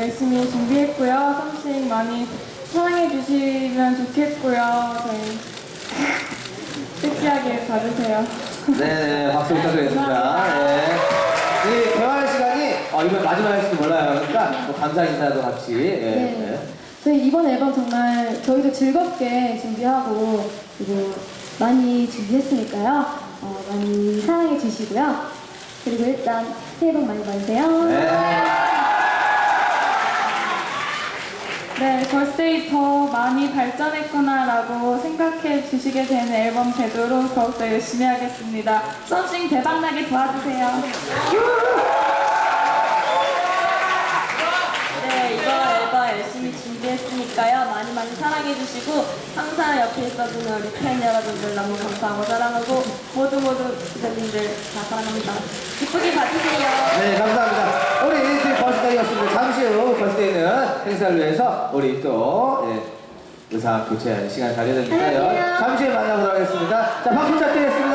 열심히 준비했고요. 썸씽 많이 사랑해 주시면 좋겠고요. 저희 섹시하게 봐주세요. 네, 박수 부탁드리겠습니다. 네. 이 대화할 시간이 어, 이번 마지막일지도 몰라요. 그러니까 뭐 감사 인사도 같이. 예, 네. 예. 저희 이번 앨범 정말 저희도 즐겁게 준비하고 그리고 많이 준비했으니까요. 어, 많이 사랑해 주시고요. 그리고 일단 새해 복 많이 받으세요. 네. 네, 걸스데이 더 많이 발전했구나라고 생각해 주시게 되는 앨범 되도록 더욱더 열심히 하겠습니다. 썸씽 대박나게 도와주세요. 네, 이번 앨범 열심히 준비했으니까요. 많이 많이 사랑해주시고, 항상 옆에 있어주는 우리 팬 여러분들 너무 감사하고 사랑하고, 모두 모두 기자님들 다 사랑합니다. 기쁘게 봐주세요. 네, 감사합니다. 행사를 위해서 우리 또 예, 의사 교체하는 시간 가져야 되니까요. 잠시 후에 만나보도록 하겠습니다. 자, 박수 부탁드리겠습니다.